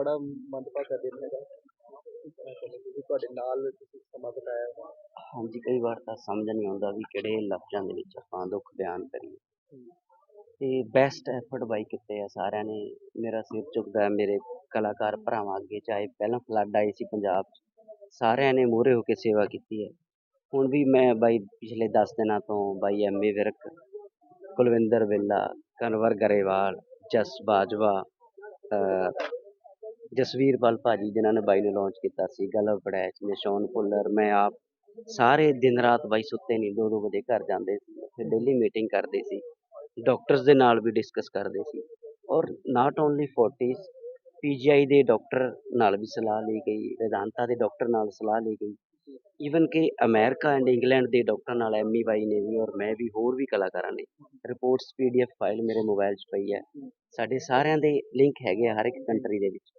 ਬੜਾ ਮੰਦਭਾਗਾ ਦਿਨ ਹੈਗਾ। ਤੁਸੀਂ ਤੁਹਾਡੇ ਨਾਲ ਤੁਸੀਂ ਸਮਾਂ ਬਿਤਾਇਆ। ਹਾਂਜੀ ਕਈ ਵਾਰ ਤਾਂ ਸਮਝ ਨਹੀਂ ਆਉਂਦਾ ਵੀ ਕਿਹੜੇ ਲਫ਼ਜ਼ਾਂ ਦੇ ਵਿੱਚ ਆਪਾਂ ਦੁੱਖ ਬਿਆਨ ਕਰੀਏ। ਤੇ ਬੈਸਟ ਐਫਰਟ ਬਾਈ ਕੀਤੇ ਆ ਸਾਰਿਆਂ ਨੇ। ਮੇਰਾ ਸਿਰ ਝੁਕਦਾ ਹੈ ਮੇਰੇ ਕਲਾਕਾਰ ਭਰਾਵਾਂ ਅੱਗੇ ਚਾਹੇ ਪਹਿਲਾਂ ਫਲੱਡ ਆਈ ਸੀ ਪੰਜਾਬ 'ਚ ਸਾਰਿਆਂ ਨੇ ਮੂਹਰੇ ਹੋ ਕੇ ਸੇਵਾ ਕੀਤੀ ਹੈ। ਹੁਣ ਵੀ ਮੈਂ ਬਾਈ ਪਿਛਲੇ 10 ਦਿਨਾਂ ਤੋਂ ਬਾਈ ਐਮਏ ਵਿਰਕ ਕੁਲਵਿੰਦਰ ਵੇਲਾ ਕਨਵਰ ਗਰੇਵਾਲ ਜਸ ਬਾਜਵਾ ਜਸਵੀਰ ਪਲ ਭਾਜੀ, ਜਿਨ੍ਹਾਂ ਨੇ ਬਾਈ ਨੂੰ ਲਾਂਚ ਕੀਤਾ ਸੀ, ਗਲਵ ਪੜੈਚ ਨਿਸ਼ਾਨ ਭੁੱਲਰ, ਮੈਂ ਆਪ ਸਾਰੇ ਦਿਨ ਰਾਤ ਬਾਈ ਸੁੱਤੇ ਨਹੀਂ ਦੋ ਦੋ ਵਜੇ ਘਰ ਜਾਂਦੇ ਸੀ, ਫਿਰ ਡੇਲੀ ਮੀਟਿੰਗ ਕਰਦੇ ਸੀ ਡਾਕਟਰਸ ਦੇ ਨਾਲ ਵੀ ਡਿਸਕਸ ਕਰਦੇ ਸੀ ਔਰ ਨਾਟ ਓਨਲੀ ਫੋਰਟੀਜ਼ ਪੀਜੀਆਈ ਦੇ ਡਾਕਟਰ ਨਾਲ ਵੀ ਸਲਾਹ ਲਈ ਗਈ, vedanta ਦੇ ਡਾਕਟਰ ਨਾਲ ਸਲਾਹ ਲਈ ਗਈ ਈਵਨ ਕਿ ਅਮਰੀਕਾ ਐਂਡ ਇੰਗਲੈਂਡ ਦੇ ਡਾਕਟਰ ਨਾਲ ਐਮੀ ਬਾਈ ਨੇ ਵੀ ਔਰ ਮੈਂ ਵੀ, ਹੋਰ ਵੀ ਕਲਾਕਾਰਾਂ ਨੇ ਰਿਪੋਰਟਸ ਪੀਡੀਐਫ ਫਾਈਲ ਮੇਰੇ ਮੋਬਾਈਲ 'ਚ ਪਈ ਹੈ, ਸਾਡੇ ਸਾਰਿਆਂ ਦੇ ਲਿੰਕ ਹੈਗੇ ਆ ਹਰ ਇੱਕ ਕੰਟਰੀ ਦੇ ਵਿੱਚ।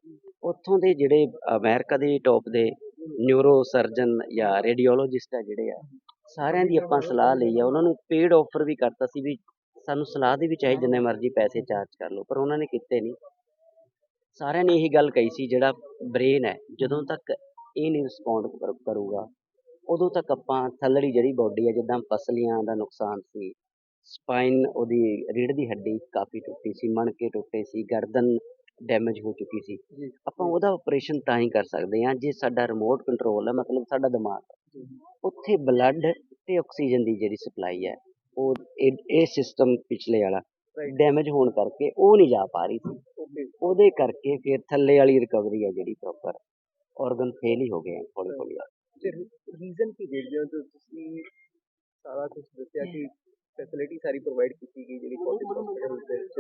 ਉੱਥੋਂ ਦੇ ਜਿਹੜੇ ਅਮਰੀਕਾ ਦੇ ਟੌਪ ਦੇ ਨਿਊਰੋ ਸਰਜਨ ਜਾਂ ਰੇਡੀਓਲੋਜਿਸਟ ਆ ਜਿਹੜੇ ਆ, ਸਾਰਿਆਂ ਦੀ ਆਪਾਂ ਸਲਾਹ ਲਈ ਆ। ਉਹਨਾਂ ਨੂੰ ਪੇਡ ਆਫਰ ਵੀ ਕਰਤਾ ਸੀ ਵੀ ਸਾਨੂੰ ਸਲਾਹ ਦੇ ਵਿੱਚ ਆਏ, ਜਿੰਨੇ ਮਰਜ਼ੀ ਪੈਸੇ ਚਾਰਜ ਕਰ ਲਓ, ਪਰ ਉਹਨਾਂ ਨੇ ਕੀਤੇ ਨਹੀਂ। ਸਾਰਿਆਂ ਨੇ ਇਹੀ ਗੱਲ ਕਹੀ ਸੀ, ਜਿਹੜਾ ਬ੍ਰੇਨ ਹੈ, ਜਦੋਂ ਤੱਕ ਇਹ ਨਹੀਂ ਰਿਸਪੌਂਡ ਕਰੂਗਾ, ਉਦੋਂ ਤੱਕ ਆਪਾਂ ਥੱਲੜੀ ਜਿਹੜੀ ਬਾਡੀ ਹੈ ਜਿੱਦਾਂ ਪਸਲੀਆਂ ਦਾ ਨੁਕਸਾਨ ਸੀ ਸਪਾਈਨ ਉਹਦੀ ਰੀੜ੍ਹ ਦੀ ਹੱਡੀ ਕਾਫੀ ਟੁੱਟੀ ਸੀ, ਮਣਕੇ ਟੁੱਟੇ ਸੀ, ਗਰਦਨ ਡੈਮੇਜ ਹੋ ਚੁੱਕੀ ਸੀ। ਆਪਾਂ ਉਹਦਾ ਆਪਰੇਸ਼ਨ ਤਾਂ ਹੀ ਕਰ ਸਕਦੇ ਹਾਂ ਜੇ ਸਾਡਾ ਰਿਮੋਟ ਕੰਟਰੋਲ ਹੈ ਮਤਲਬ ਸਾਡਾ ਦਿਮਾਗ ਉੱਥੇ ਬਲੱਡ ਤੇ ਆਕਸੀਜਨ ਦੀ ਜਿਹੜੀ ਸਪਲਾਈ ਹੈ ਉਹ ਇਹ ਸਿਸਟਮ ਪਿਛਲੇ ਵਾਲਾ. ਡੈਮੇਜ ਹੋਣ ਕਰਕੇ ਉਹ ਨਹੀਂ ਜਾ ਪਾ ਰਹੀ ਸੀ। ਉਹਦੇ ਕਰਕੇ ਫਿਰ ਥੱਲੇ ਵਾਲੀ ਰਿਕਵਰੀ ਹੈ ਜਿਹੜੀ ਪ੍ਰੋਪਰ ਆਰਗਨ ਫੇਲ ਹੀ ਹੋ ਗਏ ਹੌਲੀ ਹੌਲੀ ਰੀਜ਼ਨ ਕੀ ਦੇਖਦੇ ਹੋ ਤੁਸੀਂ ਸਾਰਾ ਕੁਝ ਦੱਸਿਆ ਕਿ ਫੈਸਿਲਿਟੀ ਸਾਰੀ ਪ੍ਰੋਵਾਈਡ ਕੀਤੀ ਗਈ ਜਿਹੜੀ ਕੋਟਿਸ ਹਸਪੀਟਲ ਦੇ ਵਿੱਚ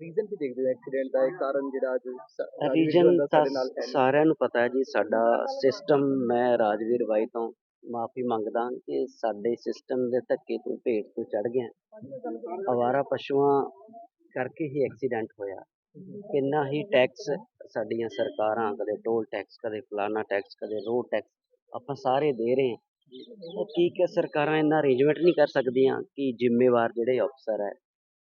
ਰੀਜ਼ਨ ਕੀ ਦੇਖਦੇ ਹੋ ਐਕਸੀਡੈਂਟ ਦਾ ਇਹ ਕਾਰਨ ਜਿਹੜਾ ਅੱਜ ਸ- ਰਾਜਵੀਰ ਰੀਜਨ ਜਵੰਦਾ ਤਾਂ ਸਾਡੇ ਨਾਲ ਹੈ ਨਹੀਂ। ਸਾਰਿਆਂ ਨੂੰ ਪਤਾ ਹੈ ਜੀ ਸਾਡਾ ਸਿਸਟਮ ਮੈਂ ਰਾਜਵੀਰ ਬਾਈ ਤੋਂ ਮਾਫੀ ਮੰਗਦਾ ਕਿ ਸਾਡੇ ਸਿਸਟਮ ਦੇ ਧੱਕੇ ਤੋਂ ਭੇਟ ਤੋਂ ਚੜ ਗਿਆ। ਅਵਾਰਾ ਪਸ਼ੂਆਂ ਕਰਕੇ ਹੀ ਐਕਸੀਡੈਂਟ ਹੋਇਆ। ਕਿੰਨਾ ਹੀ ਟੈਕਸ ਸਾਡੀਆਂ ਸਰਕਾਰਾਂ ਕਦੇ ਟੋਲ ਟੈਕਸ ਕਦੇ ਫਲਾਨਾ ਟੈਕਸ ਕਦੇ ਰੋਡ ਟੈਕਸ ਆਪਾਂ ਸਾਰੇ ਦੇ ਰਹੇ ਹਾਂ। ਉਹ ਠੀਕ ਹੈ ਸਰਕਾਰਾਂ ਇੰਨਾ ਅਰੇਂਜਮੈਂਟ ਨਹੀਂ ਕਰ ਸਕਦੀਆਂ ਕਿ ਜ਼ਿੰਮੇਵਾਰ ਜਿਹੜੇ ਅਫਸਰ ਹੈ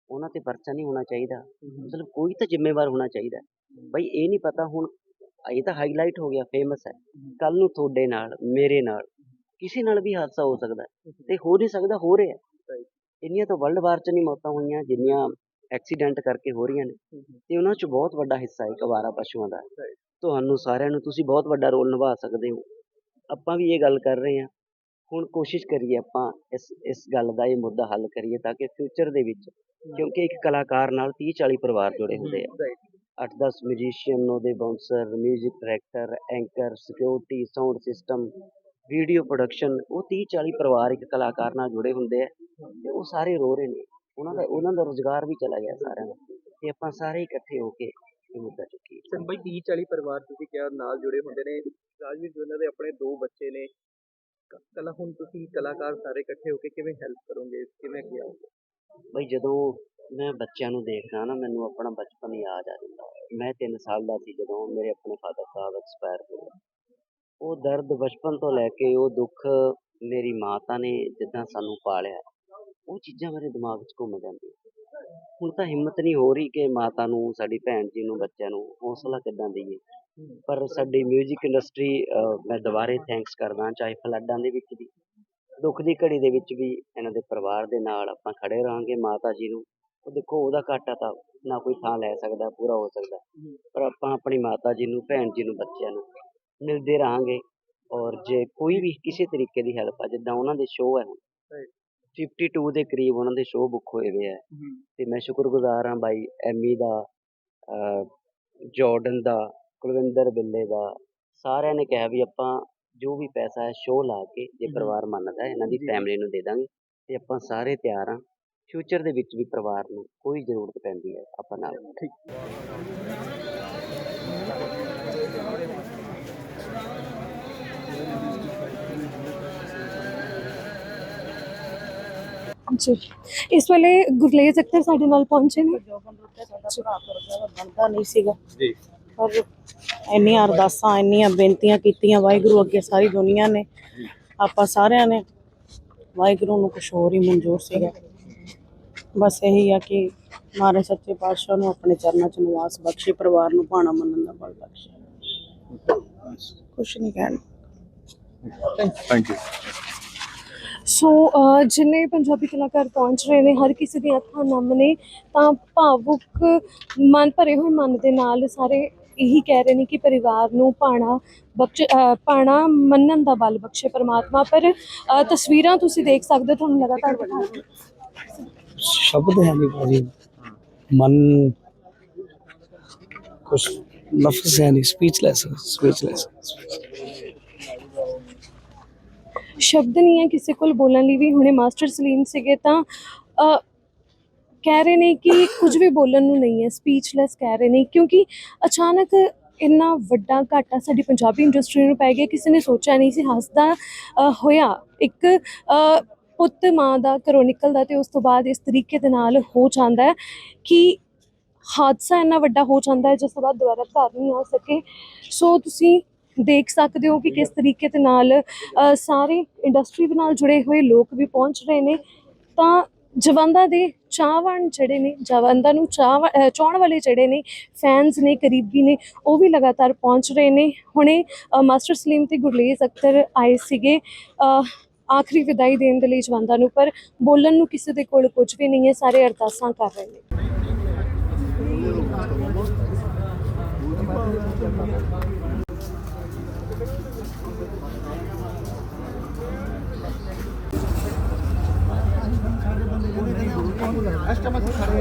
ਉਹਨਾਂ ਤੇ ਪਰਚਾ ਨਹੀਂ ਹੋਣਾ ਚਾਹੀਦਾ। ਮਤਲਬ ਕੋਈ ਤਾਂ ਜ਼ਿੰਮੇਵਾਰ ਹੋਣਾ ਚਾਹੀਦਾ। ਬਈ ਇਹ ਨਹੀਂ ਪਤਾ ਹੁਣ ਇਹ ਤਾਂ ਹਾਈਲਾਈਟ ਹੋ ਗਿਆ ਫੇਮਸ ਹੈ। ਕੱਲ ਨੂੰ ਤੁਹਾਡੇ ਨਾਲ ਮੇਰੇ ਨਾਲ ਕਿਸੇ ਨਾਲ ਵੀ ਹਾਦਸਾ ਹੋ ਸਕਦਾ ਤੇ ਹੋ ਨਹੀਂ ਸਕਦਾ ਹੋ ਰਿਹਾ। ਇੰਨੀਆਂ ਤਾਂ ਵਰਲਡ ਵਾਰ ਚ ਨਹੀਂ ਮੌਤਾਂ ਹੋਈਆਂ ਜਿੰਨੀਆਂ ਐਕਸੀਡੈਂਟ ਕਰਕੇ ਹੋ ਰਹੀਆਂ ਨੇ। ਤੇ ਉਹਨਾਂ ਚ ਬਹੁਤ ਵੱਡਾ ਹਿੱਸਾ ਹੈ ਅਵਾਰਾ ਪਸ਼ੂਆਂ ਦਾ। ਤੁਹਾਨੂੰ ਸਾਰਿਆਂ ਨੂੰ ਤੁਸੀਂ ਬਹੁਤ ਵੱਡਾ ਰੋਲ ਨਿਭਾ ਸਕਦੇ ਹੋ। ਆਪਾਂ ਵੀ ਇਹ ਗੱਲ ਕਰ ਰਹੇ ਹਾਂ। ਹੁਣ ਕੋਸ਼ਿਸ਼ ਕਰੀਏ ਆਪਾਂ ਇਸ ਇਸ ਗੱਲ ਦਾ ਇਹ ਮੁੱਦਾ ਹੱਲ ਕਰੀਏ ਤਾਂ ਕਿ ਫਿਊਚਰ ਦੇ ਵਿੱਚ ਕਿਉਂਕਿ ਇੱਕ ਕਲਾਕਾਰ ਨਾਲ 30 40 ਪਰਿਵਾਰ ਜੁੜੇ ਹੁੰਦੇ ਆ। Right. 8-10 ਮਿਊਜ਼ੀਸ਼ੀਅਨ ਉਹਦੇ bouncer 뮤직 director anchor security sound system video production ਉਹ 30 40 ਪਰਿਵਾਰ ਇੱਕ ਕਲਾਕਾਰ ਨਾਲ ਜੁੜੇ ਹੁੰਦੇ ਆ ਤੇ ਉਹ ਸਾਰੇ ਰੋ ਰਹੇ ਨੇ। ਉਹਨਾਂ ਦਾ ਉਹਨਾਂ ਦਾ ਰੋਜ਼ਗਾਰ ਵੀ ਚਲਾ ਗਿਆ ਸਾਰਿਆਂ ਦਾ। ਤੇ ਆਪਾਂ ਸਾਰੇ ਇਕੱਠੇ ਹੋ ਕੇ ਇਹ ਮੁੱਦਾ ਚੁੱਕੀਏ। ਸਰ ਬਈ 30 40 ਪਰਿਵਾਰ ਤੁਸੀਂ ਕਿਹਾ ਨਾਲ ਜੁੜੇ ਹੁੰਦੇ ਨੇ। ਰਾਜਵੀਰ ਜਵੰਦਾ ਦੇ ਆਪਣੇ ਦੋ ਬੱਚੇ ਨੇ ਕਲਾ, ਹੁਣ ਤੁਸੀਂ ਕਲਾਕਾਰ ਸਾਰੇ ਇਕੱਠੇ ਹੋ ਕੇ ਕਿਵੇਂ ਹੈਲਪ ਕਰੋਗੇ? ਕਿਵੇਂ ਕੀ ਬਈ ਜਦੋਂ ਮੈਂ ਬੱਚਿਆਂ ਨੂੰ ਦੇਖਦਾ ਨਾ, ਮੈਨੂੰ ਆਪਣਾ ਬਚਪਨ ਯਾਦ ਆ ਜਾਂਦਾ। ਮੈਂ 3 ਸਾਲ ਦਾ ਸੀ ਜਦੋਂ ਮੇਰੇ ਆਪਣੇ ਫਾਦਰ ਸਾਹਿਬ ਐਕਸਪਾਇਰ ਹੋ ਗਏ ਉਹ ਦਰਦ ਬਚਪਨ ਤੋਂ ਲੈ ਕੇ ਉਹ ਦੁੱਖ ਮੇਰੀ ਮਾਤਾ ਨੇ ਜਿੱਦਾਂ ਸਾਨੂੰ ਪਾਲਿਆ, ਉਹ ਚੀਜ਼ਾਂ ਮੇਰੇ ਦਿਮਾਗ 'ਚ ਘੁੰਮ ਜਾਂਦੀਆਂ। ਹੁਣ ਤਾਂ ਹਿੰਮਤ ਨਹੀਂ ਹੋ ਰਹੀ ਕਿ ਮਾਤਾ ਨੂੰ, ਸਾਡੀ ਭੈਣ ਜੀ ਨੂੰ, ਬੱਚਿਆਂ ਨੂੰ ਹੌਸਲਾ ਕਿੱਦਾਂ ਦਈਏ। ਪਰ ਸਾਡੀ 뮤직 ਇੰਡਸਟਰੀ ਮੈਂ ਦੁਬਾਰੇ ਥੈਂਕਸ ਕਰਦਾ ਚਾਹੇ ਫਲੱਡਾਂ ਦੇ ਵਿੱਚ ਵੀ ਦੁੱਖ ਦੀ ਘੜੀ ਦੇ ਵਿੱਚ ਵੀ ਇਹਨਾਂ ਦੇ ਪਰਿਵਾਰ ਦੇ ਨਾਲ ਆਪਾਂ ਖੜੇ ਰਹਾਂਗੇ ਮਾਤਾ ਜੀ ਨੂੰ ਉਹ ਦੇਖੋ ਉਹਦਾ ਘਾਟਾ ਤਾਂ ਨਾ ਕੋਈ ਥਾਂ ਲੈ ਸਕਦਾ ਪੂਰਾ ਹੋ ਸਕਦਾ। ਪਰ ਆਪਾਂ ਆਪਣੀ ਮਾਤਾ ਜੀ ਨੂੰ ਭੈਣ ਜੀ ਨੂੰ ਬੱਚਿਆਂ ਨੂੰ ਮਿਲਦੇ ਰਹਾਂਗੇ ਔਰ ਜੇ ਕੋਈ ਵੀ ਕਿਸੇ ਤਰੀਕੇ ਦੀ ਹੈਲਪ ਆ ਜਿੱਦਾਂ ਉਹਨਾਂ ਦੇ ਸ਼ੋਅ ਹੈ ਹੁਣ Right. 52 ਦੇ ਕਰੀਬ ਉਹਨਾਂ ਦੇ ਸ਼ੋਅ ਬੁੱਕ ਹੋਏ ਹੋਏ ਆ। ਤੇ ਮੈਂ ਸ਼ੁਕਰਗੁਜ਼ਾਰ ਹਾਂ ਬਾਈ ਐਮੀ ਦਾ ਜਾਰਡਨ ਦਾ ਕੁਲਵਿੰਦਰ ਬਿੱਲੇ ਦਾ ਸਾਰਿਆਂ ਨੇ ਕਿਹਾ ਵੀ ਆਪਾਂ ਜੋ ਵੀ ਪੈਸਾ ਹੈ ਸ਼ੋਅ ਲਾ ਕੇ ਜੇ। ਪਰਿਵਾਰ ਮੰਨਦਾ ਹੈ, ਇਹਨਾਂ ਦੀ ਜੀ। ਫੈਮਿਲੀ ਨੂੰ ਦੇ ਦਾਂਗੇ ਤੇ ਆਪਾਂ ਸਾਰੇ ਤਿਆਰ ਹਾਂ। ਫਿਊਚਰ ਦੇ ਵਿੱਚ ਵੀ ਪਰਿਵਾਰ ਨੂੰ ਕੋਈ ਜ਼ਰੂਰਤ ਪੈਂਦੀ ਹੈ ਆਪਾਂ ਨਾਲ। ਜੀ ਇਸ ਵੇਲੇ ਗੁਰਲੇਜ ਅਖਤਰ ਸਾਡੇ ਨਾਲ ਪਹੁੰਚੇ ਨੇ। ਬਣਦਾ ਨਹੀਂ ਸੀਗਾ। ਜੀ। ਪਰ ਇੰਨੀਆਂ ਅਰਦਾਸਾਂ ਇੰਨੀਆਂ ਬੇਨਤੀਆਂ ਕੀਤੀਆਂ ਵਾਹਿਗੁਰੂ ਅੱਗੇ ਸਾਰੀ ਦੁਨੀਆ ਨੇ ਆਪਾਂ ਸਾਰਿਆਂ ਨੇ। ਵਾਹਿਗੁਰੂ ਨੂੰ ਕੁਛ ਹੋਰ ਹੀ ਮਨਜ਼ੂਰ ਸੀਗਾ। ਬਸ ਇਹੀ ਆ ਕਿ ਮਾਰੇ ਸੱਚੇ ਪਾਤਸ਼ਾਹ ਨੂੰ ਆਪਣੇ ਚਰਨਾਂ 'ਚ ਨਿਵਾਸ ਬਖਸ਼ੇ ਪਰਿਵਾਰ ਨੂੰ ਭਾਣਾ ਮੰਨਣ ਦਾ ਬਲ ਬਖਸ਼ੇ। ਕੁਛ ਨਹੀਂ ਕਹਿਣਾ। ਥੈਂਕ ਯੂ ਸੋ ਜਿੰਨੇ ਪੰਜਾਬੀ ਕਲਾਕਾਰ ਪਹੁੰਚ ਰਹੇ ਨੇ ਹਰ ਕਿਸੇ ਦੀਆਂ ਅੱਖਾਂ ਨਮ ਨੇ ਤਾਂ ਭਾਵੁਕ ਮਨ ਭਰੇ ਹੋਏ ਮਨ ਦੇ ਨਾਲ ਸਾਰੇ ਇਹੀ ਕਹਿ ਰਹੇ ਨੇ ਕਿ ਪਰਿਵਾਰ ਨੂੰ ਪਾਣਾ ਪਾਣਾ ਮੰਨਣ ਦਾ ਬਲ ਬਖਸ਼ੇ ਪ੍ਰਮਾਤਮਾ। ਪਰ ਤਸਵੀਰਾਂ ਤੁਸੀਂ ਦੇਖ ਸਕਦੇ ਹੋ ਤੁਹਾਨੂੰ ਲਗਾਤਾਰ ਦਿਖਾ ਹਾਂ। ਸ਼ਬਦ ਹੈ ਨਹੀਂ ਭਾਜੀ। ਮਨ ਕੁਛ ਲਫ਼ਜ਼ ਹੈ ਨਹੀਂ ਸਪੀਚਲੈਸ ਸਪੀਚਲੈਸ ਸ਼ਬਦ ਨਹੀਂ ਹੈ ਕਿਸੇ ਕੋਲ ਬੋਲਣ ਲਈ ਵੀ। ਹੁਣੇ ਮਾਸਟਰ ਸਲੀਮ ਸੀਗੇ ਤਾਂ ਕਹਿ ਰਹੇ ਨੇ ਕਿ ਕੁਝ ਵੀ ਬੋਲਣ ਨੂੰ ਨਹੀਂ ਹੈ ਸਪੀਚਲੈਸ ਕਹਿ ਰਹੇ ਨੇ ਕਿਉਂਕਿ ਅਚਾਨਕ ਇੰਨਾ ਵੱਡਾ ਘਾਟਾ ਸਾਡੀ ਪੰਜਾਬੀ ਇੰਡਸਟਰੀ ਨੂੰ ਪੈ ਗਿਆ, ਕਿਸੇ ਨੇ ਸੋਚਿਆ ਨਹੀਂ ਸੀ, ਹੱਸਦਾ ਹੋਇਆ। ਇੱਕ ਪੁੱਤ ਮਾਂ ਦਾ ਘਰੋਂ ਨਿਕਲਦਾ ਤੇ ਉਸ ਤੋਂ ਬਾਅਦ ਇਸ ਤਰੀਕੇ ਦੇ ਨਾਲ ਹੋ ਜਾਂਦਾ ਹੈ ਕਿ ਹਾਦਸਾ ਇੰਨਾ ਵੱਡਾ ਹੋ ਜਾਂਦਾ ਹੈ, ਜਿਸ ਤੋਂ ਬਾਅਦ ਦੁਬਾਰਾ ਘਰ ਨਹੀਂ ਆ ਸਕੇ। ਸੋ ਤੁਸੀਂ ਦੇਖ ਸਕਦੇ ਹੋ ਕਿ ਕਿਸ ਤਰੀਕੇ ਦੇ ਨਾਲ ਸਾਰੇ ਇੰਡਸਟਰੀ ਦੇ ਨਾਲ ਜੁੜੇ ਹੋਏ ਲੋਕ ਵੀ ਪਹੁੰਚ ਰਹੇ ਨੇ। ਤਾਂ ਜਵੰਦਾ ਦੇ ਚਾਹਵਾਨ ਜਿਹੜੇ ਨੇ ਜਵੰਦਾ ਨੂੰ ਚਾਹ ਅ, ਚਾਹਣ ਵਾਲੇ ਜਿਹੜੇ ਨੇ ਫੈਨਸ ਨੇ ਕਰੀਬੀ ਨੇ ਉਹ ਵੀ ਲਗਾਤਾਰ ਪਹੁੰਚ ਰਹੇ ਨੇ। ਹੁਣੇ ਮਾਸਟਰ ਸਲੀਮ ਤੇ ਗੁਰਲੇਜ਼ ਅਖਤਰ ਆਏ ਸੀਗੇ। ਆਖਰੀ ਵਿਦਾਈ ਦੇਣ ਦੇ ਲਈ ਜਵੰਦਾ ਨੂੰ ਪਰ ਬੋਲਣ ਨੂੰ ਕਿਸੇ ਦੇ ਕੋਲ ਕੁਝ ਵੀ ਨਹੀਂ ਹੈ ਸਾਰੇ ਅਰਦਾਸਾਂ ਕਰ ਰਹੇ ਨੇ। ਇਸ ਟਾਈਮ ਅਸੀਂ ਖੜੇ ਆ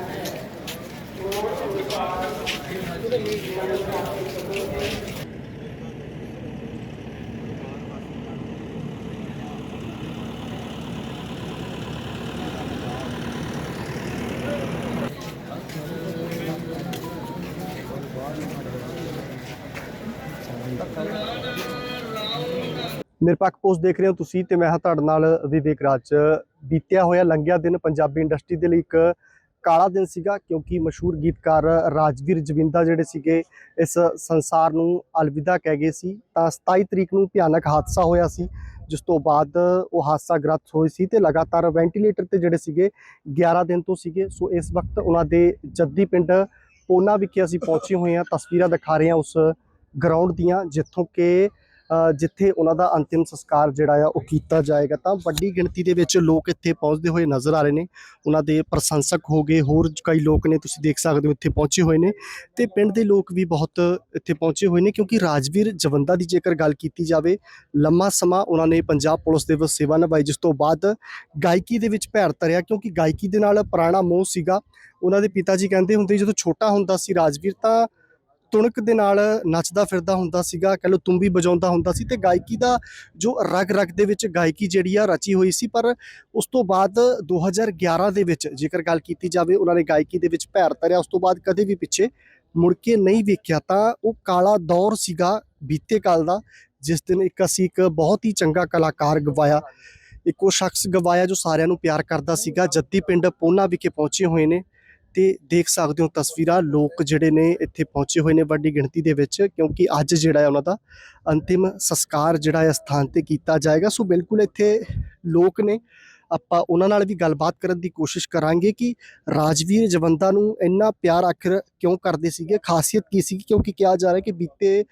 ਨਿਰਪੱਖ ਪੋਸਟ ਦੇਖ ਰਹੇ ਹੋ ਤੁਸੀਂ ਤੇ ਮੈਂ ਹਾਂ ਤੁਹਾਡੇ ਨਾਲ ਵਿਵੇਕ ਰਾਜ। ਬੀਤਿਆ ਹੋਇਆ ਲੰਘਿਆ ਦਿਨ ਪੰਜਾਬੀ ਇੰਡਸਟਰੀ ਦੇ ਲਈ ਇੱਕ ਕਾਲਾ ਦਿਨ ਸੀਗਾ ਕਿਉਂਕਿ ਮਸ਼ਹੂਰ ਗੀਤਕਾਰ ਰਾਜਵੀਰ ਜਵਿੰਦਾ ਜਿਹੜੇ ਸੀਗੇ ਇਸ ਸੰਸਾਰ ਨੂੰ ਅਲਵਿਦਾ ਕਹਿ ਗਏ ਸੀ। ਤਾਂ 27 ਤਰੀਕ ਨੂੰ ਭਿਆਨਕ ਹਾਦਸਾ ਹੋਇਆ ਸੀ, ਜਿਸ ਤੋਂ ਬਾਅਦ ਉਹ ਹਾਦਸਾ ਗ੍ਰਸਤ ਹੋਏ ਸੀ ਤੇ ਲਗਾਤਾਰ ਵੈਂਟੀਲੇਟਰ ਤੇ ਜਿਹੜੇ ਸੀਗੇ 11 ਦਿਨ ਤੋਂ ਸੀਗੇ। ਸੋ ਇਸ ਵਕਤ ਉਹਨਾਂ ਦੇ ਜੱਦੀ ਪਿੰਡ ਪੋਨਾ ਵਿਖੇ ਅਸੀਂ ਪਹੁੰਚੇ ਹੋਏ ਹਾਂ। ਤਸਵੀਰਾਂ ਦਿਖਾ ਰਹੇ ਹਾਂ ਉਸ ਗਰਾਊਂਡ ਦੀਆਂ, ਜਿੱਥੋਂ ਕਿ ਜਿੱਥੇ ਉਹਨਾਂ ਦਾ ਅੰਤਿਮ ਸੰਸਕਾਰ ਜਿਹੜਾ ਆ ਉਹ ਕੀਤਾ ਜਾਏਗਾ, ਤਾਂ ਵੱਡੀ ਗਿਣਤੀ ਦੇ ਵਿੱਚ ਲੋਕ ਇੱਥੇ ਪਹੁੰਚਦੇ ਹੋਏ ਨਜ਼ਰ ਆ ਰਹੇ ਨੇ। ਉਹਨਾਂ ਦੇ ਪ੍ਰਸ਼ੰਸਕ ਹੋ ਗਏ, ਹੋਰ ਕਈ ਲੋਕ ਨੇ, ਤੁਸੀਂ ਦੇਖ ਸਕਦੇ ਹੋ ਇੱਥੇ ਪਹੁੰਚੇ ਹੋਏ ਨੇ। ਤੇ ਪਿੰਡ ਦੇ ਲੋਕ ਵੀ ਬਹੁਤ ਇੱਥੇ ਪਹੁੰਚੇ ਹੋਏ ਨੇ, ਕਿਉਂਕਿ ਰਾਜਵੀਰ ਜਵੰਦਾ ਦੀ ਜੇਕਰ ਗੱਲ ਕੀਤੀ ਜਾਵੇ, ਲੰਮਾ ਸਮਾਂ ਉਹਨਾਂ ਨੇ ਪੰਜਾਬ ਪੁਲਿਸ ਦੇ ਵਿੱਚ ਸੇਵਾ ਨਿਭਾਈ, ਜਿਸ ਤੋਂ ਬਾਅਦ ਗਾਇਕੀ ਦੇ ਵਿੱਚ ਭੈਰ ਧਰਿਆ, ਕਿਉਂਕਿ ਗਾਇਕੀ ਦੇ ਨਾਲ ਪੁਰਾਣਾ ਮੋਹ ਸੀਗਾ। ਉਹਨਾਂ ਦੇ ਪਿਤਾ ਜੀ ਕਹਿੰਦੇ ਹੁੰਦੇ, ਜਦੋਂ ਛੋਟਾ ਹੁੰਦਾ ਸੀ ਰਾਜਵੀਰ, ਤਾਂ ਤੁਣਕ ਦੇ ਨਾਲ ਨੱਚਦਾ ਫਿਰਦਾ ਹੁੰਦਾ ਸੀਗਾ, ਕਹ ਲਓ ਤੁੰਬੀ ਵਜਾਉਂਦਾ ਹੁੰਦਾ ਸੀ ਤੇ ਗਾਇਕੀ ਦਾ ਜੋ ਰਗ ਰਗ ਦੇ ਵਿੱਚ ਗਾਇਕੀ ਜਿਹੜੀ ਆ ਰਚੀ ਹੋਈ ਸੀ, ਪਰ ਉਸ ਤੋਂ ਬਾਅਦ 2011 ਦੇ ਵਿੱਚ ਜੇਕਰ ਗੱਲ ਕੀਤੀ ਜਾਵੇ, ਉਹਨਾਂ ਨੇ ਗਾਇਕੀ ਦੇ ਵਿੱਚ ਭੈਰ ਧਰਿਆ, ਉਸ ਤੋਂ ਬਾਅਦ ਕਦੇ ਵੀ ਪਿੱਛੇ ਮੁੜ ਕੇ ਨਹੀਂ ਵੇਖਿਆ, ਤਾਂ ਉਹ ਕਾਲਾ ਦੌਰ ਸੀਗਾ ਬੀਤੇ ਕਾਲ ਦਾ, ਜਿਸ ਦਿਨ ਇੱਕ ਅਸੀਂ ਇੱਕ ਬਹੁਤ ਹੀ ਚੰਗਾ ਕਲਾਕਾਰ ਗਵਾਇਆ, ਇੱਕ ਉਹ ਸ਼ਖਸ ਗਵਾਇਆ ਜੋ ਸਾਰਿਆਂ ਨੂੰ ਪਿਆਰ ਕਰਦਾ ਸੀਗਾ, ਜੱਦੀ ਪਿੰਡ ਪੋਨਾ ਵਿਖੇ ਪਹੁੰਚੇ ਹੋਏ ਨੇ। ਤੇ ਦੇਖ ਸਕਦੇ ਹੋ ਤਸਵੀਰਾਂ ਲੋਕ ਜਿਹੜੇ ਨੇ ਇੱਥੇ ਪਹੁੰਚੇ ਹੋਏ ਨੇ ਵੱਡੀ ਗਿਣਤੀ ਦੇ ਵਿੱਚ ਕਿਉਂਕਿ ਅੱਜ ਜਿਹੜਾ ਹੈ ਉਹਨਾਂ ਦਾ ਅੰਤਿਮ ਸੰਸਕਾਰ ਜਿਹੜਾ ਹੈ ਸਥਾਨ ਤੇ ਕੀਤਾ ਜਾਏਗਾ। ਸੋ ਬਿਲਕੁਲ ਇੱਥੇ ਲੋਕ ਨੇ ਆਪਾਂ ਉਹਨਾਂ ਨਾਲ ਵੀ ਗੱਲਬਾਤ ਕਰਨ ਦੀ ਕੋਸ਼ਿਸ਼ ਕਰਾਂਗੇ ਕਿ ਰਾਜਵੀਰ ਜਵੰਦਾ ਨੂੰ ਇੰਨਾ ਪਿਆਰ ਆਖਰ ਕਿਉਂ ਕਰਦੇ ਸੀਗੇ? ਖਾਸੀਅਤ ਕੀ ਸੀ ਕਿਉਂਕਿ ਕਿਹਾ ਜਾ ਰਿਹਾ ਕਿ ਬੀਤੇ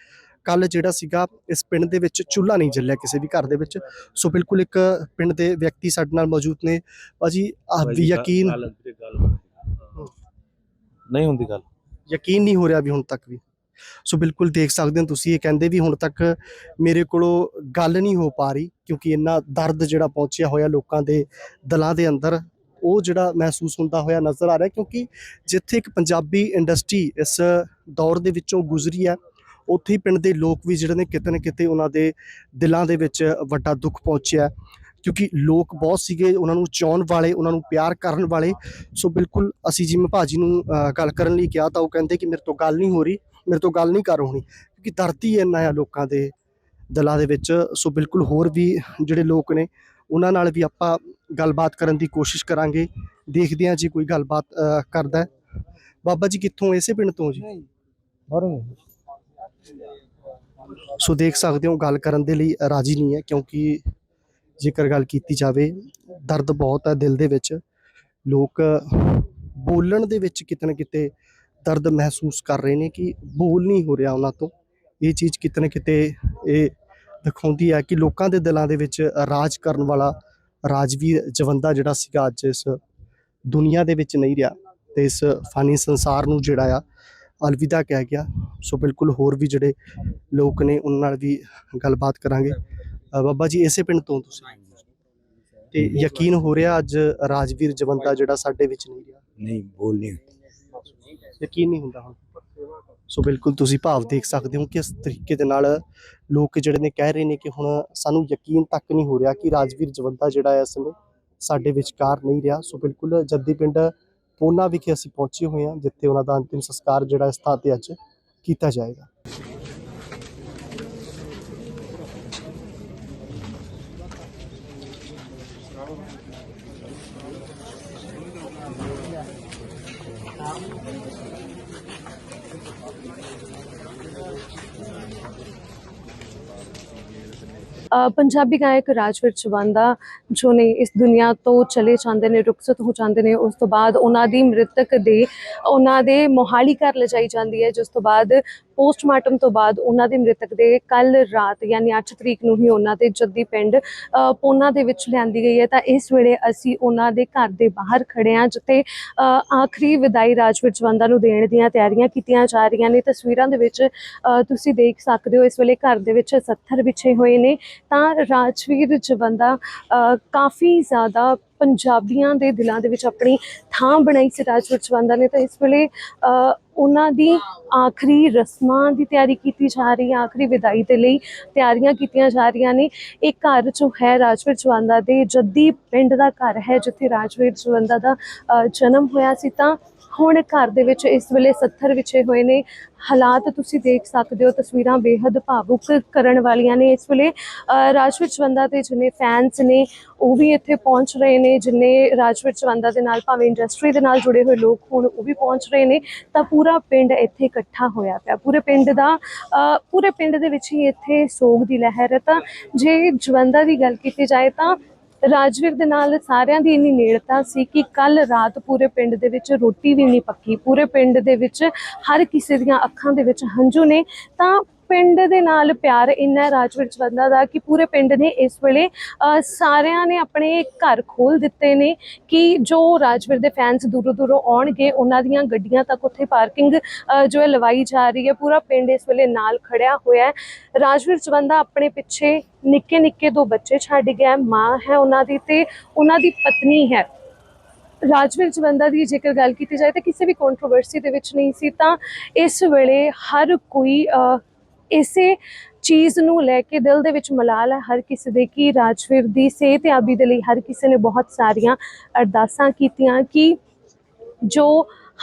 ਕੱਲ ਜਿਹੜਾ ਸੀਗਾ ਇਸ ਪਿੰਡ ਦੇ ਵਿੱਚ ਚੁੱਲ੍ਹਾ ਨਹੀਂ ਜਲਿਆ ਕਿਸੇ ਵੀ ਘਰ ਦੇ ਵਿੱਚ। ਸੋ ਬਿਲਕੁਲ ਇੱਕ ਪਿੰਡ ਦੇ ਵਿਅਕਤੀ ਸਾਡੇ ਨਾਲ ਮੌਜੂਦ ਨੇ। ਭਾਜੀ ਆਹ ਵੀ ਯਕੀਨ ਨਹੀਂ ਹੁੰਦੀ ਗੱਲ। ਯਕੀਨ ਨਹੀਂ ਹੋ ਰਿਹਾ ਵੀ ਹੁਣ ਤੱਕ ਵੀ। ਸੋ ਬਿਲਕੁਲ ਦੇਖ ਸਕਦੇ ਹੋ ਤੁਸੀਂ, ਇਹ ਕਹਿੰਦੇ ਵੀ ਹੁਣ ਤੱਕ ਮੇਰੇ ਕੋਲੋਂ ਗੱਲ ਨਹੀਂ ਹੋ ਪਾ ਰਹੀ ਕਿਉਂਕਿ ਇੰਨਾ ਦਰਦ ਜਿਹੜਾ ਪਹੁੰਚਿਆ ਹੋਇਆ ਲੋਕਾਂ ਦੇ ਦਿਲਾਂ ਦੇ ਅੰਦਰ, ਉਹ ਜਿਹੜਾ ਮਹਿਸੂਸ ਹੁੰਦਾ ਹੋਇਆ ਨਜ਼ਰ ਆ ਰਿਹਾ ਕਿਉਂਕਿ ਜਿੱਥੇ ਇੱਕ ਪੰਜਾਬੀ ਇੰਡਸਟਰੀ ਇਸ ਦੌਰ ਦੇ ਵਿੱਚੋਂ ਗੁਜ਼ਰੀ ਹੈ, ਉੱਥੇ ਹੀ ਪਿੰਡ ਦੇ ਲੋਕ ਵੀ ਜਿਹੜੇ ਨੇ ਕਿਤੇ ਨਾ ਕਿਤੇ ਉਹਨਾਂ ਦੇ ਦਿਲਾਂ ਦੇ ਵਿੱਚ ਵੱਡਾ ਦੁੱਖ ਪਹੁੰਚਿਆ ਕਿਉਂਕਿ ਲੋਕ ਬਹੁਤ ਸੀਗੇ ਉਹਨਾਂ ਨੂੰ ਚਾਹਣ ਵਾਲੇ ਉਹਨਾਂ ਨੂੰ ਪਿਆਰ ਕਰਨ ਵਾਲੇ। ਸੋ ਬਿਲਕੁਲ ਅਸੀਂ ਜਿਵੇਂ ਭਾਜੀ ਨੂੰ ਗੱਲ ਕਰਨ ਲਈ ਕਿਹਾ ਤਾਂ ਉਹ ਕਹਿੰਦੇ ਕਿ ਮੇਰੇ ਤੋਂ ਗੱਲ ਨਹੀਂ ਹੋ ਰਹੀ ਮੇਰੇ ਤੋਂ ਗੱਲ ਨਹੀਂ ਕਰ ਹੋਣੀ ਕਿਉਂਕਿ ਧਰਤੀ ਇੰਨਾ ਆ ਲੋਕਾਂ ਦੇ ਦਿਲਾਂ ਦੇ ਵਿੱਚ। ਸੋ ਬਿਲਕੁਲ ਹੋਰ ਵੀ ਜਿਹੜੇ ਲੋਕ ਨੇ ਉਹਨਾਂ ਨਾਲ ਵੀ ਆਪਾਂ ਗੱਲਬਾਤ ਕਰਨ ਦੀ ਕੋਸ਼ਿਸ਼ ਕਰਾਂਗੇ ਦੇਖਦੇ ਹਾਂ ਜੀ ਕੋਈ ਗੱਲਬਾਤ ਕਰਦਾ। ਬਾਬਾ ਜੀ ਕਿੱਥੋਂ ਇਸੇ ਪਿੰਡ ਤੋਂ ਜੀ? ਸੋ ਦੇਖ ਸਕਦੇ ਹੋ ਗੱਲ ਕਰਨ ਦੇ ਲਈ ਰਾਜੀ ਨਹੀਂ ਹੈ ਕਿਉਂਕਿ ਜੇਕਰ ਗੱਲ ਕੀਤੀ ਜਾਵੇ, ਦਰਦ ਬਹੁਤ ਹੈ ਦਿਲ ਦੇ ਵਿੱਚ। ਲੋਕ ਬੋਲਣ ਦੇ ਵਿੱਚ ਕਿਤੇ ਨਾ ਕਿਤੇ ਦਰਦ ਮਹਿਸੂਸ ਕਰ ਰਹੇ ਨੇ ਕਿ ਬੋਲ ਨਹੀਂ ਹੋ ਰਿਹਾ ਉਹਨਾਂ ਤੋਂ। ਇਹ ਚੀਜ਼ ਕਿਤੇ ਨਾ ਕਿਤੇ ਇਹ ਦਿਖਾਉਂਦੀ ਹੈ ਕਿ ਲੋਕਾਂ ਦੇ ਦਿਲਾਂ ਦੇ ਵਿੱਚ ਰਾਜ ਕਰਨ ਵਾਲਾ ਰਾਜਵੀਰ ਜਵੰਦਾ ਜਿਹੜਾ ਸੀਗਾ ਅੱਜ ਇਸ ਦੁਨੀਆ ਦੇ ਵਿੱਚ ਨਹੀਂ ਰਿਹਾ ਤੇ ਇਸ ਫਾਨੀ ਸੰਸਾਰ ਨੂੰ ਜਿਹੜਾ ਆ ਅਲਵਿਦਾ ਕਹਿ ਗਿਆ। ਸੋ ਬਿਲਕੁਲ ਹੋਰ ਵੀ ਜਿਹੜੇ ਲੋਕ ਨੇ, ਉਹਨਾਂ ਨਾਲ ਵੀ ਗੱਲਬਾਤ ਕਰਾਂਗੇ। ਬਾਬਾ ਜੀ ਇਸੇ ਪਿੰਡ ਤੋਂ ਤੁਸੀਂ? ਤੇ ਯਕੀਨ ਹੋ ਰਿਹਾ ਅੱਜ ਰਾਜਵੀਰ ਜਵੰਦਾ ਜਿਹੜਾ ਸਾਡੇ ਵਿੱਚ ਨਹੀਂ ਰਿਹਾ? ਨਹੀਂ ਬੋਲ ਨਹੀਂ ਯਕੀਨ ਨਹੀਂ ਹੁੰਦਾ ਹੁਣ? ਸੋ ਬਿਲਕੁਲ ਤੁਸੀਂ ਭਾਵ ਦੇਖ ਸਕਦੇ ਹੋ ਕਿ ਇਸ ਤਰੀਕੇ ਦੇ ਨਾਲ ਲੋਕ ਜਿਹੜੇ ਨੇ ਕਹਿ ਰਹੇ ਨੇ ਕਿ ਹੁਣ ਸਾਨੂੰ ਯਕੀਨ ਤੱਕ ਨਹੀਂ ਹੋ ਰਿਹਾ ਕਿ ਰਾਜਵੀਰ ਜਵੰਦਾ ਜਿਹੜਾ ਹੈ ਇਸ ਸਮੇਂ ਸਾਡੇ ਵਿਚਕਾਰ ਨਹੀਂ ਰਿਹਾ। ਸੋ ਬਿਲਕੁਲ ਜੱਦੀ ਪਿੰਡ ਪੋਨਾ ਵਿਖੇ ਅਸੀਂ ਪਹੁੰਚੇ ਹੋਏ ਹਾਂ ਜਿੱਥੇ ਉਹਨਾਂ ਦਾ ਅੰਤਿਮ ਸੰਸਕਾਰ ਜਿਹੜਾ ਇਸ ਥਾਂ ਤੇ ਅੱਜ ਕੀਤਾ ਜਾਏਗਾ। ਪੰਜਾਬੀ ਗਾਇਕ ਰਾਜਵੀਰ ਚਵੰਦਾ ਜੋ ਨੇ ਇਸ ਦੁਨੀਆ ਤੋਂ ਚਲੇ ਜਾਂਦੇ ਨੇ ਰੁਖਸਤ ਹੋ ਜਾਂਦੇ ਨੇ ਉਸ ਤੋਂ ਬਾਅਦ ਉਹਨਾਂ ਦੀ ਮ੍ਰਿਤਕ ਦੇ ਉਹਨਾਂ ਦੇ ਮੋਹਾਲੀ ਘਰ ਲਿਜਾਈ ਜਾਂਦੀ ਹੈ ਜਿਸ ਤੋਂ ਬਾਅਦ ਪੋਸਟਮਾਰਟਮ ਤੋਂ ਬਾਅਦ ਉਹਨਾਂ ਦੀ ਮ੍ਰਿਤਕ ਦੇ ਕੱਲ ਰਾਤ ਯਾਨੀ 8 ਤਰੀਕ ਨੂੰ ਹੀ ਉਹਨਾਂ ਦੇ ਜੱਦੀ ਪਿੰਡ ਪੋਨਾ ਦੇ ਵਿੱਚ ਲਿਆਂਦੀ ਗਈ ਹੈ। ਤਾਂ ਇਸ ਵੇਲੇ ਅਸੀਂ ਉਹਨਾਂ ਦੇ ਘਰ ਦੇ ਬਾਹਰ ਖੜੇ ਹਾਂ ਜਿੱਥੇ ਅ, ਆਖਰੀ ਵਿਦਾਈ ਰਾਜਵੀਰ ਚਵੰਦਾ ਨੂੰ ਦੇਣ ਦੀਆਂ ਤਿਆਰੀਆਂ ਕੀਤੀਆਂ ਜਾ ਰਹੀਆਂ ਨੇ। ਤਸਵੀਰਾਂ ਦੇ ਵਿੱਚ ਅ, ਤੁਸੀਂ ਦੇਖ ਸਕਦੇ ਹੋ ਇਸ ਵੇਲੇ ਘਰ ਦੇ ਵਿੱਚ 70 ਵਿਛੇ ਹੋਏ ਨੇ। ਤਾਂ ਰਾਜਵੀਰ ਜਵੰਦਾ ਕਾਫੀ ਜ਼ਿਆਦਾ ਪੰਜਾਬੀਆਂ ਦੇ ਦਿਲਾਂ ਦੇ ਵਿੱਚ ਆਪਣੀ ਥਾਂ ਬਣਾਈ ਸੀ ਰਾਜਵੀਰ ਜਵੰਦਾ ਨੇ। ਤਾਂ ਇਸ ਵੇਲੇ ਉਹਨਾਂ ਦੀ ਆਖਰੀ ਰਸਮਾਂ ਦੀ ਤਿਆਰੀ ਕੀਤੀ ਜਾ ਰਹੀ ਹੈ, ਆਖਰੀ ਵਿਦਾਈ ਦੇ ਲਈ ਤਿਆਰੀਆਂ ਕੀਤੀਆਂ ਜਾ ਰਹੀਆਂ ਨੇ। ਇਹ ਘਰ ਜੋ ਹੈ ਰਾਜਵੀਰ ਜਵੰਦਾ ਦੇ ਜੱਦੀ ਪਿੰਡ ਦਾ ਘਰ ਹੈ, ਜਿੱਥੇ ਰਾਜਵੀਰ ਜਵੰਦਾ ਦਾ ਜਨਮ ਹੋਇਆ ਸੀ। ਤਾਂ ਹੁਣ ਘਰ ਦੇ ਵਿੱਚ ਇਸ ਵੇਲੇ 70 ਵਿਛੇ ਹੋਏ ਨੇ। ਹਾਲਾਤ ਤੁਸੀਂ ਦੇਖ ਸਕਦੇ ਹੋ, ਤਸਵੀਰਾਂ ਬੇहद ਭਾਵੁਕ ਕਰਨ ਵਾਲੀਆਂ ਨੇ। ਇਸ ਵੇਲੇ ਰਾਜਵੀਰ ਚਵੰਦਾ ਦੇ ਜਿੰਨੇ ਫੈਨਸ ਨੇ, ਉਹ ਵੀ ਇੱਥੇ ਪਹੁੰਚ ਰਹੇ ਨੇ। ਜਿੰਨੇ ਰਾਜਵੀਰ ਚਵੰਦਾ ਦੇ ਨਾਲ ਭਾਵੇਂ ਇੰਡਸਟਰੀ ਦੇ ਨਾਲ ਜੁੜੇ ਹੋਏ ਲੋਕ ਹੋਣ, ਉਹ ਵੀ ਪਹੁੰਚ ਰਹੇ ਨੇ। ਤਾਂ ਪੂਰਾ ਪਿੰਡ ਇੱਥੇ ਇਕੱਠਾ ਹੋਇਆ ਪਿਆ। ਪੂਰੇ ਪਿੰਡ ਦਾ ਪੂਰੇ ਪਿੰਡ ਦੇ ਵਿੱਚ ਹੀ ਇੱਥੇ ਸੋਗ ਦੀ ਲਹਿਰ ਹੈ। ਤਾਂ ਜੇ ਜਵੰਦਾ ਦੀ ਗੱਲ ਕੀਤੀ ਜਾਏ ਤਾਂ ਰਾਜਵੀਰ ਦੇ ਨਾਲ ਸਾਰਿਆਂ ਦੀ ਇੰਨੀ ਨੇੜਤਾ ਸੀ ਕਿ ਕੱਲ ਰਾਤ ਪੂਰੇ ਪਿੰਡ ਦੇ ਵਿੱਚ ਰੋਟੀ ਵੀ ਨਹੀਂ ਪੱਕੀ। ਪੂਰੇ ਪਿੰਡ ਦੇ ਵਿੱਚ ਹਰ ਕਿਸੇ ਦੀਆਂ ਅੱਖਾਂ ਦੇ ਵਿੱਚ ਹੰਝੂ ਨੇ। ਤਾਂ ਪਿੰਡ ਦੇ ਨਾਲ ਪਿਆਰ ਇੰਨਾ ਰਾਜਵੀਰ ਚਵੰਦਾ ਦਾ ਕਿ ਪੂਰੇ ਪਿੰਡ ਨੇ ਇਸ ਵੇਲੇ ਸਾਰਿਆਂ ਨੇ ਆਪਣੇ ਘਰ ਖੋਲ ਦਿੱਤੇ ਨੇ ਕਿ ਜੋ ਰਾਜਵੀਰ ਦੇ ਫੈਨਸ ਦੂਰੋਂ ਦੂਰੋਂ ਆਉਣਗੇ, ਉਹਨਾਂ ਦੀਆਂ ਗੱਡੀਆਂ ਤੱਕ ਉੱਥੇ ਪਾਰਕਿੰਗ ਜੋ ਹੈ ਲਵਾਈ ਜਾ ਰਹੀ ਹੈ। ਪੂਰਾ ਪਿੰਡ ਇਸ ਵੇਲੇ ਨਾਲ ਖੜਿਆ ਹੋਇਆ ਹੈ। ਰਾਜਵੀਰ ਚਵੰਦਾ ਆਪਣੇ ਪਿੱਛੇ ਨਿੱਕੇ ਨਿੱਕੇ ਦੋ ਬੱਚੇ ਛੱਡ ਗਿਆ, ਮਾਂ ਹੈ ਉਹਨਾਂ ਦੀ ਤੇ ਉਹਨਾਂ ਦੀ ਪਤਨੀ ਹੈ। ਰਾਜਵੀਰ ਜਵੰਦਾ ਦੀ ਜੇਕਰ ਗੱਲ ਕੀਤੀ ਜਾਏ ਤਾਂ ਕਿਸੇ ਵੀ ਕੰਟਰੋਵਰਸੀ ਦੇ ਵਿੱਚ ਨਹੀਂ ਸੀ ਤਾਂ ਇਸ ਵੇਲੇ ਹਰ ਕੋਈ ਇਸੇ ਚੀਜ਼ ਨੂੰ ਲੈ ਕੇ ਦਿਲ ਦੇ ਵਿੱਚ ਮਲਾਲ ਹੈ ਹਰ ਕਿਸੇ ਦੇ ਕਿ ਰਾਜਵੀਰ ਦੀ ਸਿਹਤਯਾਬੀ ਦੇ ਲਈ ਹਰ ਕਿਸੇ ਨੇ ਬਹੁਤ ਸਾਰੀਆਂ ਅਰਦਾਸਾਂ ਕੀਤੀਆਂ ਕਿ ਜੋ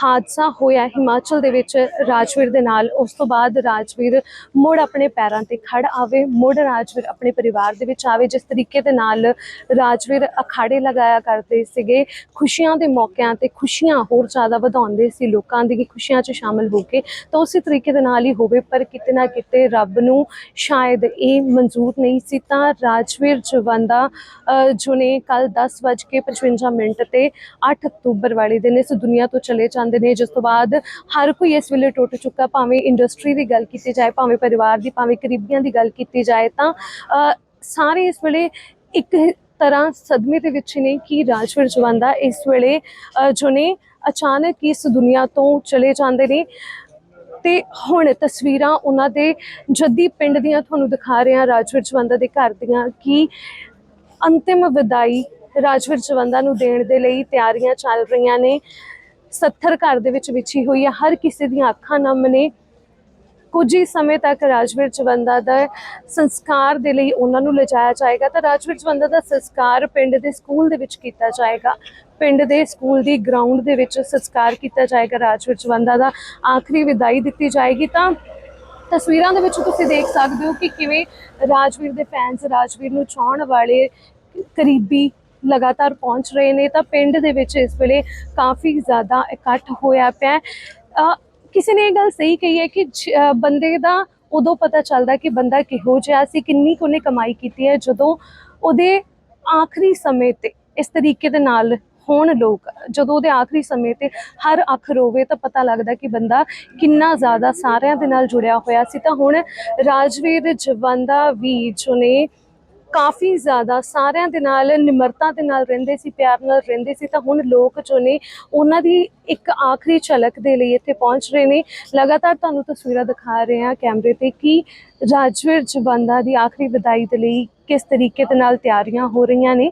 ਹਾਦਸਾ ਹੋਇਆ ਹਿਮਾਚਲ ਦੇ ਵਿੱਚ ਰਾਜਵੀਰ ਦੇ ਨਾਲ। ਉਸ ਤੋਂ ਬਾਅਦ ਰਾਜਵੀਰ ਮੁੜ ਆਪਣੇ ਪੈਰਾਂ ਤੇ ਖੜ ਆਵੇ, ਮੁੜ ਰਾਜਵੀਰ ਆਪਣੇ ਪਰਿਵਾਰ ਦੇ ਵਿੱਚ ਆਵੇ, ਜਿਸ ਤਰੀਕੇ ਦੇ ਨਾਲ ਰਾਜਵੀਰ ਅਖਾੜੇ ਲਗਾਇਆ ਕਰਦੇ ਸੀਗੇ। ਖੁਸ਼ੀਆਂ ਦੇ ਮੌਕਿਆਂ ਤੇ ਖੁਸ਼ੀਆਂ ਹੋਰ ਜ਼ਿਆਦਾ ਵਧਾਉਂਦੇ ਸੀ ਲੋਕਾਂ ਦੀ, ਖੁਸ਼ੀਆਂ 'ਚ ਸ਼ਾਮਲ ਹੋ ਕੇ। ਤਾਂ ਉਸੇ ਤਰੀਕੇ ਦੇ ਨਾਲ ਹੀ ਹੋਵੇ, ਪਰ ਕਿਤੇ ਨਾ ਕਿਤੇ ਰੱਬ ਨੂੰ ਸ਼ਾਇਦ ਇਹ ਮਨਜ਼ੂਰ ਨਹੀਂ ਸੀ। ਤਾਂ ਰਾਜਵੀਰ ਜਵੰਦਾ ਜੋ ਨੇ ਕੱਲ 10:55 ਮਿੰਟ ਤੇ 8 ਅਕਤੂਬਰ ਵਾਲੇ ਦਿਨ ਇਸ ਦੁਨੀਆ ਤੋਂ ਚਲੇ ਜਾਂਦੇ ਨੇ, ਜਿਸ ਤੋਂ ਬਾਅਦ ਹਰ ਕੋਈ ਇਸ ਵੇਲੇ ਟੁੱਟ ਚੁੱਕਾ, ਭਾਵੇਂ ਇੰਡਸਟਰੀ ਦੀ ਗੱਲ ਕੀਤੀ ਜਾਏ, ਭਾਵੇਂ ਪਰਿਵਾਰ ਦੀ, ਭਾਵੇਂ ਕਰੀਬੀਆਂ ਦੀ ਗੱਲ ਕੀਤੀ ਜਾਏ, ਤਾਂ ਸਾਰੇ ਇਸ ਵੇਲੇ ਇੱਕ ਤਰ੍ਹਾਂ ਸਦਮੇ ਦੇ ਵਿੱਚ ਨੇ ਕਿ ਰਾਜਵੀਰ ਜਵੰਦਾ ਇਸ ਵੇਲੇ ਜੋ ਨੇ ਅਚਾਨਕ ਇਸ ਦੁਨੀਆ ਤੋਂ ਚਲੇ ਜਾਂਦੇ ਨੇ। ਤੇ ਹੁਣ ਤਸਵੀਰਾਂ ਉਹਨਾਂ ਦੇ ਜੱਦੀ ਪਿੰਡ ਦੀਆਂ ਤੁਹਾਨੂੰ ਦਿਖਾ ਰਹੇ ਹਾਂ ਰਾਜਵੀਰ ਜਵੰਦਾ ਦੇ ਘਰ ਦੀਆਂ ਕਿ ਅੰਤਿਮ ਵਿਦਾਈ ਰਾਜਵੀਰ ਜਵੰਦਾ ਨੂੰ ਦੇਣ ਦੇ ਲਈ ਤਿਆਰੀਆਂ ਚੱਲ ਰਹੀਆਂ ਨੇ। 70 ਘਰ ਦੇ ਵਿੱਚ ਵਿਛੀ ਹੋਈ ਹੈ। ਹਰ ਕਿਸੇ ਦੀਆਂ ਅੱਖਾਂ ਨਮ ਨੇ ਕੁਝ ਹੀ ਸਮੇਂ ਤੱਕ ਰਾਜਵੀਰ ਜਵੰਦਾ ਦਾ ਸੰਸਕਾਰ ਦੇ ਲਈ ਉਹਨਾਂ ਨੂੰ ਲਿਜਾਇਆ ਜਾਏਗਾ। ਤਾਂ ਰਾਜਵੀਰ ਜਵੰਦਾ ਦਾ ਸੰਸਕਾਰ ਪਿੰਡ ਦੇ ਸਕੂਲ ਦੇ ਵਿੱਚ ਕੀਤਾ ਜਾਏਗਾ। ਪਿੰਡ ਦੇ ਸਕੂਲ ਦੀ ਗਰਾਊਂਡ ਦੇ ਵਿੱਚ ਸੰਸਕਾਰ ਕੀਤਾ ਜਾਏਗਾ ਰਾਜਵੀਰ ਜਵੰਦਾ ਦਾ। ਆਖਰੀ ਵਿਦਾਈ ਦਿੱਤੀ ਜਾਏਗੀ। ਤਾਂ ਤਸਵੀਰਾਂ ਦੇ ਵਿੱਚ ਤੁਸੀਂ ਦੇਖ ਸਕਦੇ ਹੋ ਕਿ ਕਿਵੇਂ ਰਾਜਵੀਰ ਦੇ ਫੈਨਸ ਰਾਜਵੀਰ ਨੂੰ ਚਾਹਣ ਵਾਲੇ ਕਰੀਬੀ ਲਗਾਤਾਰ ਪਹੁੰਚ ਰਹੇ ਨੇ, ਤਾਂ ਪਿੰਡ ਦੇ ਵਿੱਚ ਇਸ ਵੇਲੇ ਕਾਫੀ ਜ਼ਿਆਦਾ ਇਕੱਠ ਹੋਇਆ ਪਿਆ ਕਿਸੇ ਨੇ ਇਹ ਗੱਲ ਸਹੀ ਕਹੀ ਹੈ ਕਿ ਬੰਦੇ ਦਾ ਉਦੋਂ ਪਤਾ ਚੱਲਦਾ ਕਿ ਬੰਦਾ ਕਿਹੋ ਜਿਹਾ ਸੀ, ਕਿੰਨੀ ਕੁ ਕਮਾਈ ਕੀਤੀ ਹੈ, ਜਦੋਂ ਉਹਦੇ ਆਖਰੀ ਸਮੇਂ ਤੇ ਇਸ ਤਰੀਕੇ ਦੇ ਨਾਲ ਹੋਣ ਲੋਕ, ਜਦੋਂ ਉਹਦੇ ਆਖਰੀ ਸਮੇਂ ਤੇ ਹਰ ਅੱਖ ਰੋਵੇ, ਤਾਂ ਪਤਾ ਲੱਗਦਾ ਕਿ ਬੰਦਾ ਕਿੰਨਾ ਜ਼ਿਆਦਾ ਸਾਰਿਆਂ ਦੇ ਨਾਲ ਜੁੜਿਆ ਹੋਇਆ ਸੀ। ਤਾਂ ਹੁਣ ਰਾਜਵੀਰ ਜਵੰਦਾ ਵੀ ਜੋ ਨੇ ਕਾਫੀ ਜ਼ਿਆਦਾ ਸਾਰਿਆਂ ਦੇ ਨਾਲ, ਨਿਮਰਤਾ ਦੇ ਨਾਲ ਰਹਿੰਦੇ ਸੀ, ਪਿਆਰ ਨਾਲ ਰਹਿੰਦੇ ਸੀ, ਤਾਂ ਹੁਣ ਲੋਕ ਜੋ ਨੇ ਉਹਨਾਂ ਦੀ ਇੱਕ ਆਖਰੀ ਝਲਕ ਦੇ ਲਈ ਇੱਥੇ ਪਹੁੰਚ ਰਹੇ ਨੇ। ਲਗਾਤਾਰ ਤੁਹਾਨੂੰ ਤਸਵੀਰਾਂ ਦਿਖਾ ਰਹੇ ਹਾਂ ਕੈਮਰੇ ਤੇ ਕਿ ਰਾਜਵੀਰ ਜਵੰਦਾ ਦੀ ਆਖਰੀ ਵਿਦਾਈ ਦੇ ਲਈ ਕਿਸ ਤਰੀਕੇ ਦੇ ਨਾਲ ਤਿਆਰੀਆਂ ਹੋ ਰਹੀਆਂ ਨੇ।